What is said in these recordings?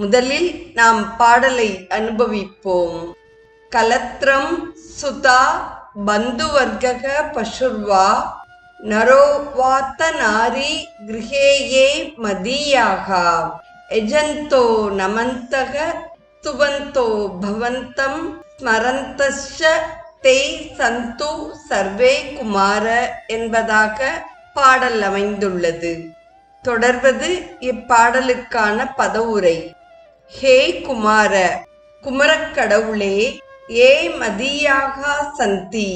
முதலில் நாம் பாடலை அனுபவிப்போம். கலத்ரம் சுதா பந்துவர்க பசுர்வா நரோவாத்த நாரி கிருஹேயே மதியாக. எஜந்தோ நமந்தக துவந்தோ பவந்தம் ஸ்மரந்தஸ்ய தே சந்து சர்வே குமார என்பதாக பாடல் அமைந்துள்ளது. தொடர்வது இப்பாடலுக்கான பதவுரை. ஹே குமார குமரக்கடவுளே ஏ மதியாக சந்தி.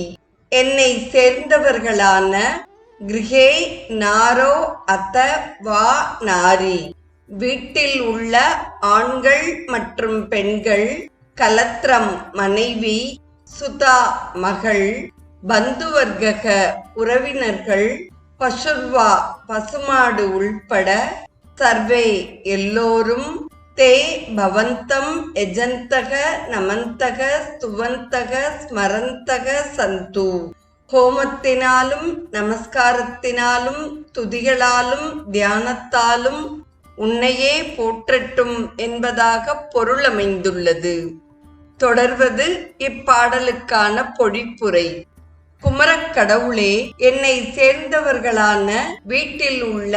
என்னை சேர்ந்தவர்களான கிருஹே நாரோ அத வா நாரி. வீட்டில் உள்ள ஆண்கள் மற்றும் பெண்கள் கலத்திரம் மனைவி சுதா மகள் பந்துவர்கக உறவினர்கள் பசுர்வா பசுமாடு உள்பட சர்வே எல்லோரும் தே பவந்தம் எஜந்தக நமந்தக ஸ்துவந்தக ஸ்மரந்தக சந்து ஹோமத்தினாலும் நமஸ்காரத்தினாலும் துதிகளாலும் தியானத்தாலும் உன்னையே போற்றட்டும் என்பதாக பொருள் அமைந்துள்ளது தொடர்வது இப்பாடலுக்கான பொழிப்புரை. குமரக் கடவுளே என்னை சேர்ந்தவர்களான வீட்டில் உள்ள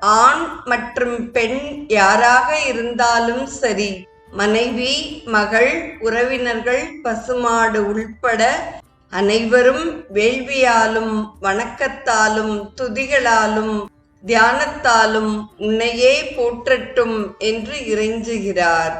ஆண் மற்றும் பெண் யாராக இருந்தாலும் சரி மனைவி மகள் உறவினர்கள் பசுமாடு உள்பட அனைவரும் வேள்வியாலும் வணக்கத்தாலும் துதிகளாலும் தியானத்தாலும் உன்னையே போற்றட்டும் என்று இறைஞ்சுகிறார்.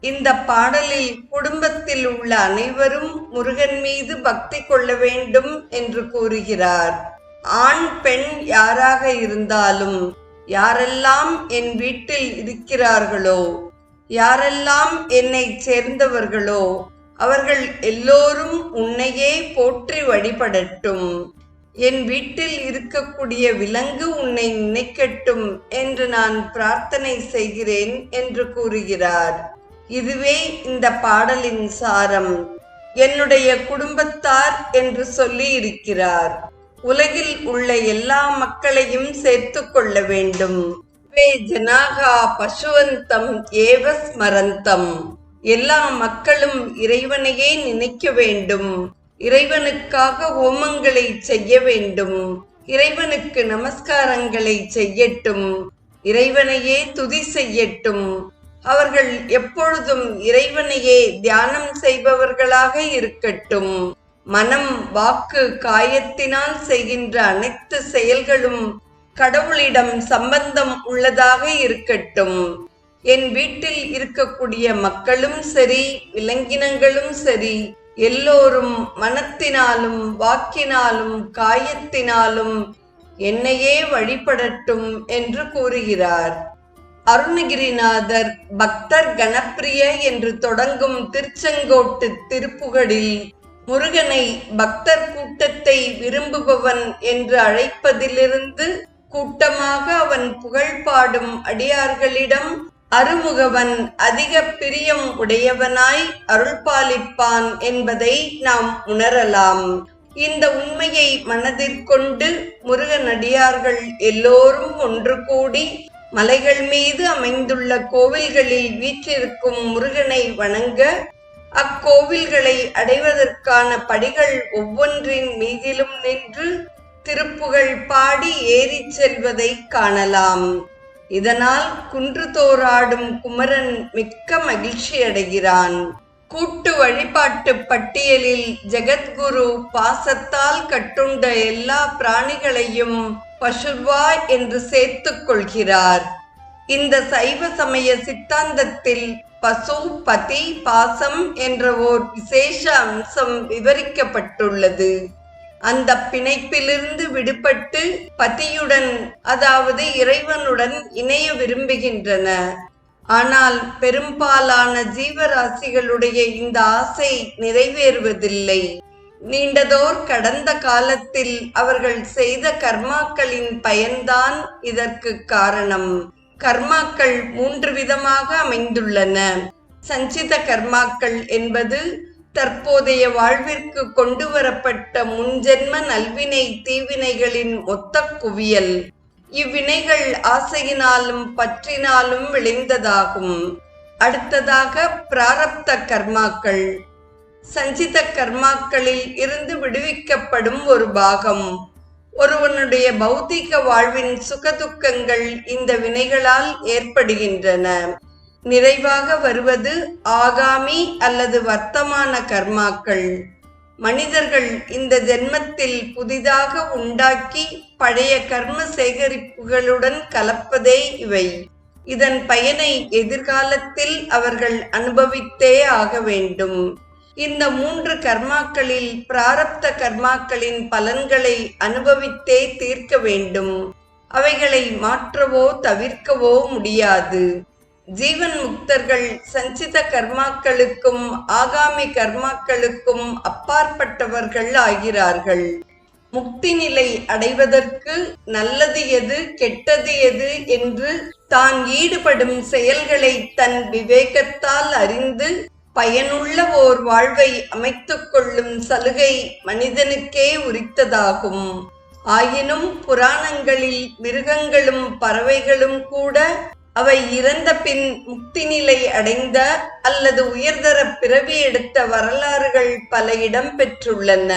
இந்த பாடலில் குடும்பத்தில் உள்ள அனைவரும் முருகன் மீது பக்தி கொள்ள வேண்டும் என்று கூறுகிறார். ஆண் பெண் யாராக இருந்தாலும் யாரெல்லாம் என் வீட்டில் இருக்கிறார்களோ யாரெல்லாம் என்னை சேர்ந்தவர்களோ அவர்கள் எல்லோரும் உன்னையே போற்றி வழிபடட்டும். என் வீட்டில் இருக்கக்கூடிய விலங்கு உன்னை நினைக்கட்டும் என்று நான் பிரார்த்தனை செய்கிறேன் என்று கூறுகிறார். இதுவே இந்த பாடலின் சாரம். என்னுடைய குடும்பத்தார் என்று சொல்லி இருக்கிறார் உலகில் உள்ள எல்லா மக்களையும் சேர்த்து கொள்ள வேண்டும். வே ஜனாகா பசுவந்தம் ஏவ ஸ்மரந்தம் எல்லா மக்களும் இறைவனையே நினைக்க வேண்டும். இறைவனுக்காக ஹோமங்களை செய்ய வேண்டும். இறைவனுக்கு நமஸ்காரங்களை செய்யட்டும். இறைவனையே துதி செய்யட்டும். அவர்கள் எப்பொழுதும் இறைவனையே தியானம் செய்பவர்களாக இருக்கட்டும். மனம் வாக்கு காயத்தினால் செய்கின்ற அனைத்து செயல்களும் கடவுளிடம் சம்பந்தம் உள்ளதாக இருக்கட்டும். என் வீட்டில் இருக்கக்கூடிய மக்களும் சரி விலங்கினங்களும் சரி எல்லோரும் மனத்தினாலும் வாக்கினாலும் காயத்தினாலும் என்னையே வழிபடட்டும் என்று கூறுகிறார். அருணகிரிநாதர் பக்தர் கணப்பிரிய என்று தொடங்கும் திருச்செங்கோட்டு திருப்புகளில் முருகனை பக்தர் கூட்டத்தை விரும்புபவன் என்று அழைப்பதிலிருந்து கூட்டமாக அவன் புகழ் பாடும் அடியார்களிடம் அருமுகவன் அதிக பிரியம் உடையவனாய் அருள்பாலிப்பான் என்பதை நாம் உணரலாம். இந்த உண்மையை மனதிற்கொண்டு முருகனடியார்கள் எல்லோரும் ஒன்று கூடி மலைகள் மீது அமைந்துள்ள கோவில்களில் வீற்றிருக்கும் முருகனை வணங்க அக்கோவில்களை அடைவதற்கான படிகள் ஒவ்வொன்றின் மீதிலும் நின்று திருப்புகழ் பாடி ஏறிச் செல்வதை காணலாம். இதனால் குன்று தோறாடும் குமரன் மிக்க மகிழ்ச்சி அடைகிறான். கூட்டு வழிபாட்டு பட்டியலில் ஜெகத்குரு பாசத்தால் கட்டுண்ட எல்லா பிராணிகளையும் பசுர்வா என்று சேர்த்துக் கொள்கிறார். இந்த சைவ சமய சித்தாந்தத்தில் பசு பதி பாசம் என்ற ஓர் விசேஷ அம்சம் விவரிக்கப்பட்டுள்ளது. அந்த பிணைப்பிலிருந்து விடுபட்டு பதியுடன் அதாவது இறைவனுடன் இணைய விரும்புகின்றன. ஆனால் பெரும்பாலான ஜீவராசிகளுடைய இந்த ஆசை நிறைவேறுவதில்லை. நீண்டதோர் கடந்த காலத்தில் அவர்கள் செய்த கர்மாக்களின் பயன்தான் இதற்கு காரணம். கர்மாக்கள் மூன்று விதமாக அமைந்துள்ளன. சஞ்சித கர்மாக்கள் என்பது தற்போதைய வாழ்விற்கு கொண்டு வரப்பட்ட முன்ஜென்ம நல்வினை தீவினைகளின் மொத்த குவியல். இவ்வினைகள் ஆசையினாலும் பற்றினாலும் விளைந்ததாகும். அடுத்ததாக பிராரப்த கர்மாக்கள். சஞ்சித கர்மாக்களில் இருந்து விடுவிக்கப்படும் ஒரு பாகம். ஒருவனுடைய பௌத்திக வாழ்வின் சுகதுக்கங்கள் இந்த வினைகளால் ஏற்படுகின்றன. நிறைவாக வருவது ஆகாமி அல்லது வர்த்தமான கர்மாக்கள். மனிதர்கள் இந்த ஜென்மத்தில் புதிதாக உண்டாக்கி பழைய கர்ம சேகரிப்புகளுடன் கலப்பதே இவை. இதன் பயனை எதிர்காலத்தில் அவர்கள் அனுபவித்தே ஆக வேண்டும். இந்த மூன்று கர்மாக்களில் பிராரப்த கர்மாக்களின் பலன்களை அனுபவித்தே தீர்க்க வேண்டும். அவைகளை மாற்றவோ தவிர்க்கவோ முடியாது. ஜீவன் முக்தர்கள் சஞ்சித கர்மாக்களுக்கும் ஆகாமி கர்மாக்களுக்கும் அப்பாற்பட்டவர்கள் ஆகிறார்கள். முக்தி நிலை அடைவதற்கு நல்லது எது கெட்டது எது என்று தான் ஈடுபடும் செயல்களை தன் விவேகத்தால் அறிந்து பயனுள்ள ஓர் வாழ்வை அமைத்துக் கொள்ளும் சலுகை மனிதனுக்கே உரித்ததாகும். ஆயினும் புராணங்களில் மிருகங்களும் பறவைகளும் கூட அவை இறந்த பின் முக்தி நிலை அடைந்த அல்லது உயர்தர பிறவி எடுத்த வரலாறுகள் பல இடம் பெற்றுள்ளன.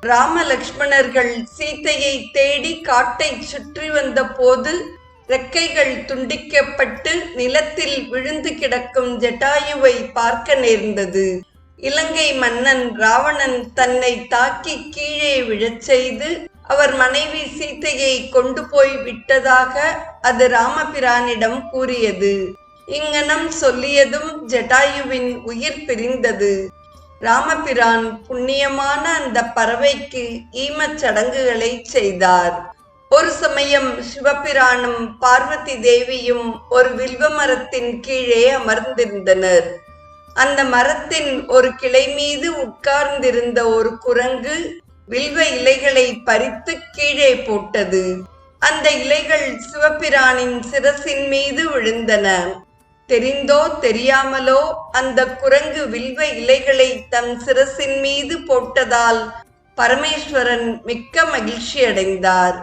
ராம லக்ஷ்மணர்கள் சீத்தையை தேடி காட்டை சுற்றி வந்த போது ரெக்கைகள் துண்டிக்கப்பட்டு நிலத்தில் விழுந்து கிடக்கும் ஜட்டாயுவை பார்க்க நேர்ந்தது. இலங்கை மன்னன் ராவணன் தன்னை தாக்கி கீழே விழச் செய்து அவர் மனைவி சீத்தையை கொண்டு போய் விட்டதாக அது ராமபிரானிடம் கூறியது. இங்கனம் சொல்லியதும் ஜட்டாயுவின் உயிர் பிரிந்தது. ராமபிரான் புண்ணியமான அந்த பறவைக்கு ஈமச் சடங்குகளை செய்தார். ஒரு சமயம் சிவபிரானும் பார்வதி தேவியும் ஒரு வில்வ மரத்தின் கீழே அமர்ந்திருந்தனர். அந்த மரத்தின் ஒரு கிளை மீது உட்கார்ந்திருந்த ஒரு குரங்கு வில்வ இலைகளை பறித்து கீழே போட்டது. அந்த இலைகள் சிவபிரானின் சிரசின் மீது விழுந்தன. தெரிந்தோ தெரியாமலோ அந்த குரங்கு வில்வ இலைகளை தம் சிரசின் மீது போட்டதால் பரமேஸ்வரன் மிக்க மகிழ்ச்சி அடைந்தார்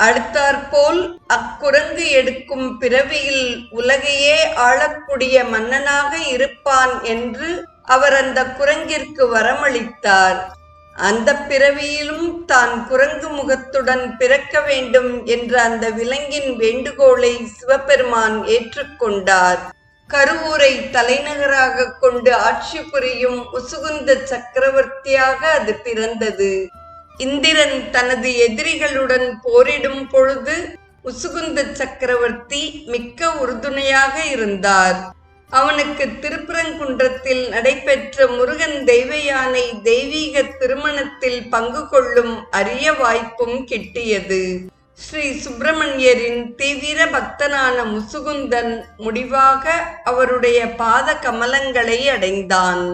அடுத்தாற்போல் அக்குரங்கு எடுக்கும் பிறவியில் உலகையே ஆளக்கூடிய மன்னனாக இருப்பான் என்று அவர் அந்த குரங்கிற்கு வரமளித்தார். அந்த பிறவியிலும் தான் குரங்கு முகத்துடன் பிறக்க வேண்டும் என்ற அந்த விலங்கின் வேண்டுகோளை சிவபெருமான் ஏற்றுக்கொண்டார் கருவூரை தலைநகராக கொண்டு ஆட்சி புரியும் உசுகுந்த சக்கரவர்த்தியாக அது பிறந்தது. இந்திரன் தனது எதிரிகளுடன் போரிடும் பொழுது முசுகுந்த சக்கரவர்த்தி மிக்க உறுதுணையாக இருந்தார். அவனுக்கு திருப்பரங்குன்றத்தில் நடைபெற்ற முருகன் தெய்வயானை தெய்வீக திருமணத்தில் பங்கு கொள்ளும் அரிய வாய்ப்பும் கிட்டியது. ஸ்ரீ சுப்பிரமணியரின் தீவிர பக்தனான முசுகுந்தன் முடிவாக அவருடைய பாத கமலங்களை அடைந்தான்.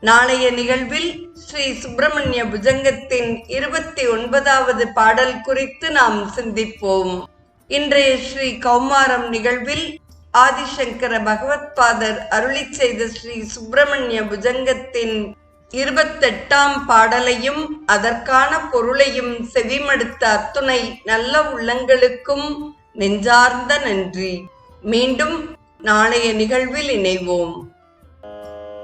நாளைய நிகழ்வில் ஸ்ரீ சுப்பிரமணிய புஜங்கத்தின் இருபத்தி ஒன்பதாவது பாடல் குறித்து நாம் சிந்திப்போம். இன்றைய ஸ்ரீ கௌமாரம் நிகழ்வில் ஆதிசங்கர பகவத் பாதர் அருளி செய்த ஸ்ரீ சுப்பிரமணிய புஜங்கத்தின் இருபத்தெட்டாம் பாடலையும் அதற்கான பொருளையும் செவிமடுத்த அத்துணை நல்ல உள்ளங்களுக்கும் நெஞ்சார்ந்த நன்றி. மீண்டும் நாளைய நிகழ்வில் இணைவோம்.